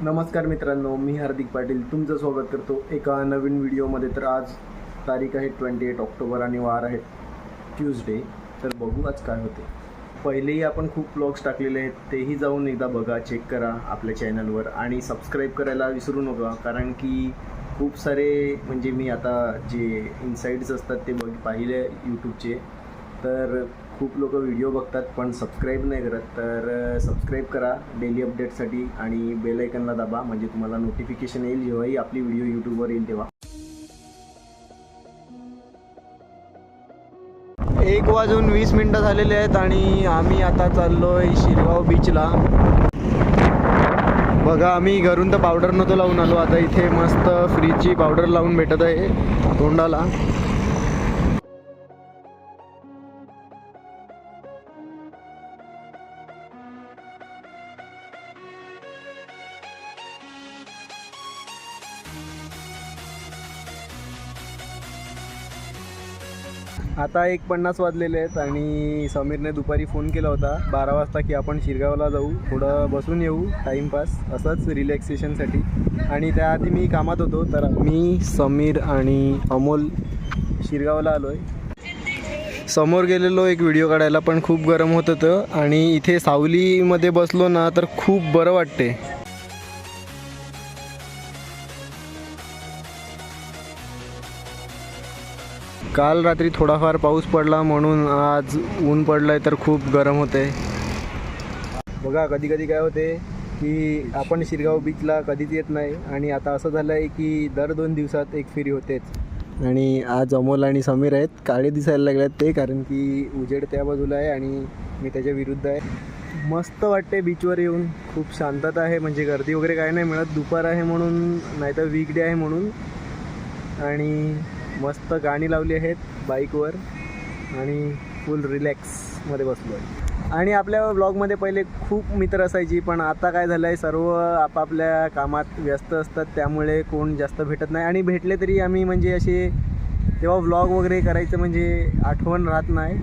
नमस्कार मित्रांनो मी हार्दिक पाटील. तुमचं स्वागत करतो एका नवीन व्हिडिओमध्ये. तर आज तारीख आहे ट्वेंटी एट ऑक्टोबर आणि वार आहे ट्यूजडे तर बघू आज काय होते. पहिलेही आपण खूप ब्लॉग्स टाकलेले आहेत तेही जाऊन एकदा बघा चेक करा आपल्या चॅनलवर आणि सबस्क्राईब करायला विसरू नका कारण की खूप सारे म्हणजे मी आता जे इन्साईट्स असतात ते बघ पाहिले यूट्यूबचे तर खूप लोक व्हिडिओ बघतात पण सबस्क्राईब नाही करत. तर सबस्क्राईब करा डेली अपडेटसाठी आणि बेलायकनला दाबा म्हणजे तुम्हाला नोटिफिकेशन येईल जेव्हाही आपली व्हिडिओ यूट्यूबवर येईल तेव्हा. एक वाजून वीस मिनटं झालेले आहेत आणि आम्ही आता चाललोय शिरगाव बीचला बघा आम्ही घरून तर पावडर नव्हतो लावून आलो. आता इथे मस्त फ्रीजची पावडर लावून भेटत आहे तोंडाला. आता एक पन्नास वाजलेले आहेत आणि समीरने दुपारी फोन केला होता. बारा वाजता की आपण शिरगावला जाऊ. थोडं बसून येऊ. टाईमपास असंच रिलॅक्सेशनसाठी आणि त्याआधी मी कामात होतो. तर मी समीर आणि अमोल शिरगावला आलो आहे समोर गेलेलो एक व्हिडिओ काढायला पण खूप गरम होत होतं. आणि इथे सावलीमध्ये बसलो ना तर खूप बरं वाटते काल रात्री थोडाफार पाऊस पडला म्हणून आज ऊन पडलं आहे तर खूप गरम होते बघा कधी कधी काय होते की आपण शिरगाव बीचला कधीच येत नाही आणि आता असं झालं आहे की दर दोन दिवसात एक फेरी होतेच. आणि आज अमोल आणि समीर आहेत काळे दिसायला लागलेत ते कारण की उजेड त्या बाजूला आहे आणि मी त्याच्या विरुद्ध आहे. मस्त वाटते बीचवर येऊन. खूप शांतता आहे म्हणजे गर्दी वगैरे काय नाही मिळत. दुपार आहे म्हणून नाहीतर वीकडे आहे म्हणून. आणि मस्त गाणी लावली आहेत बाईकवर आणि फुल रिलॅक्समध्ये बसलो आहे आणि आपल्या ब्लॉगमध्ये पहिले खूप मित्र असायची पण आता काय झालं आहे सर्व आपापल्या कामात व्यस्त असतात त्यामुळे कोण जास्त भेटत नाही. आणि भेटले तरी आम्ही म्हणजे असे तेव्हा व्लॉग वगैरे करायचं म्हणजे आठवण राहत नाही.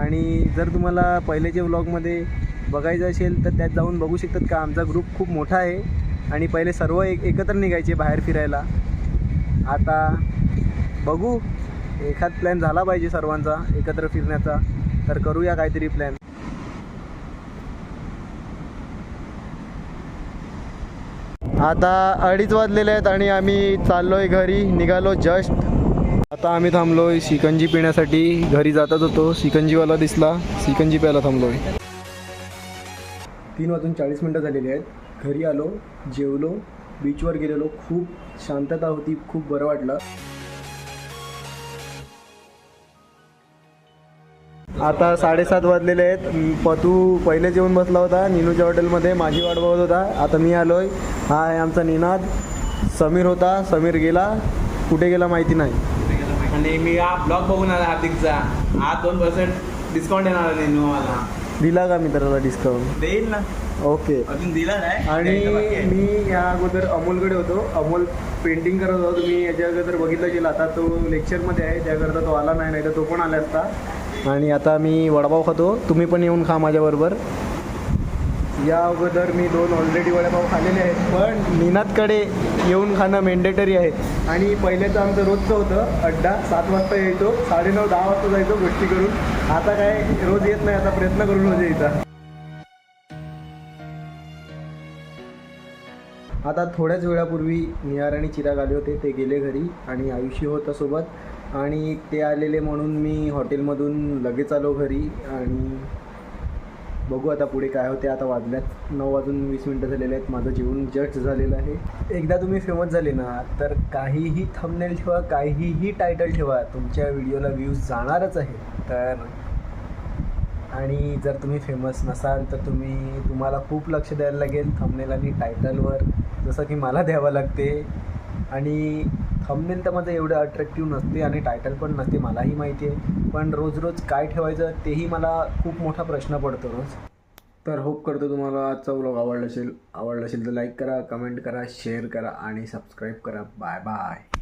आणि जर तुम्हाला पहिलेच्या व्लॉगमध्ये बघायचं असेल तर त्यात जाऊन बघू शकतात का आमचा ग्रुप खूप मोठा आहे. आणि पहिले सर्व एक एकत्र निघायचे बाहेर फिरायला. आता बघू. एखाद प्लॅन झाला पाहिजे सर्वांचा एकत्र फिरण्याचा. तर करूया काहीतरी प्लॅन आता अडीच वाजलेले आहेत आणि आम्ही चाललोय घरी. निघालो जस्ट आता आम्ही थांबलोय सिकंजी पिण्यासाठी. घरी जातच होतो. सिकंजीवाला दिसला. सिकंजी प्यायला थांबलोय. तीन वाजून चाळीस मिनटं झालेली आहेत. घरी आलो जेवलो. बीचवर गेलेलो. खूप शांतता होती. खूप बरं वाटलं. आता साडेसात वाजलेले आहेत. म, पतू पहिले जेवून बसला होता. निनूच्या हॉटेलमध्ये माझी वाट बघत होता. आता मी आलोय. हा आहे आमचा निनाद. समीर होता. समीर गेला. कुठे गेला माहिती नाही. आणि मी हा ब्लॉग बघून आला हार्दिकचा. हा दोन पर्सेंट डिस्काउंट येणार आहे नेनू मला दिला का मित्राला डिस्काउंट देईल ना. ओके. अजून दिला नाही. आणि आहे. मी या अगोदर अमोलकडे होतो. अमोल पेंटिंग करत होता. तुम्ही याच्या अगोदर बघितलं गेला आता तो लेक्चरमध्ये आहे. त्याकरता तो आला नाही नाही तर तो पण आला असता. आणि आता मी वडापाव खातो. तुम्ही पण येऊन खा माझ्याबरोबर. या अगोदर मी दोन ऑलरेडी वडापाव खाल्लेले आहेत पण निनादकडे येऊन खाणं मेंडेटरी आहे. आणि पहिल्याचं आमचं रोजचं होतं अड्डा. सात वाजता यायचो साडेनऊ दहा वाजता जायचो गोष्टी करून. आता काय रोज येत नाही आता प्रयत्न करून रोज यायचा. आता थोड्याच वेळापूर्वी निहार आणि चिराग आले होते ते गेले घरी आणि आयुष्य होता सोबत. आणि ते आलेले म्हणून मी हॉटेलमधून लगेच आलो घरी आणि बघू आता पुढे काय होते. आता वाजल्यात नऊ वाजून वीस मिनटं झालेले आहेत. माझं जेवण जस्ट झालेलं आहे. एकदा तुम्ही फेमस झाले ना तर काहीही थंबनेल ठेवा काहीही टायटल ठेवा. तुमच्या व्हिडिओला व्ह्यूज जाणारच आहे. तर आणि जर तुम्ही फेमस नसाल तर तुम्ही तुम्हाला खूप लक्ष द्यायला लागेल. थंबनेल आणि टायटलवर जसं की मला द्यावं लागते. आणि थंबनेल तर माझं एवढं अट्रॅक्टिव्ह नसते आणि टायटल पण नसते मलाही माहिती आहे. पण रोज रोज काय ठेवायचं तेही मला खूप मोठा प्रश्न पडतो रोज. तर होप करतो तुम्हाला आजचा व्लॉग आवडला असेल. आवडला असेल तर लाईक करा कमेंट करा शेअर करा आणि सबस्क्राईब करा. Bye bye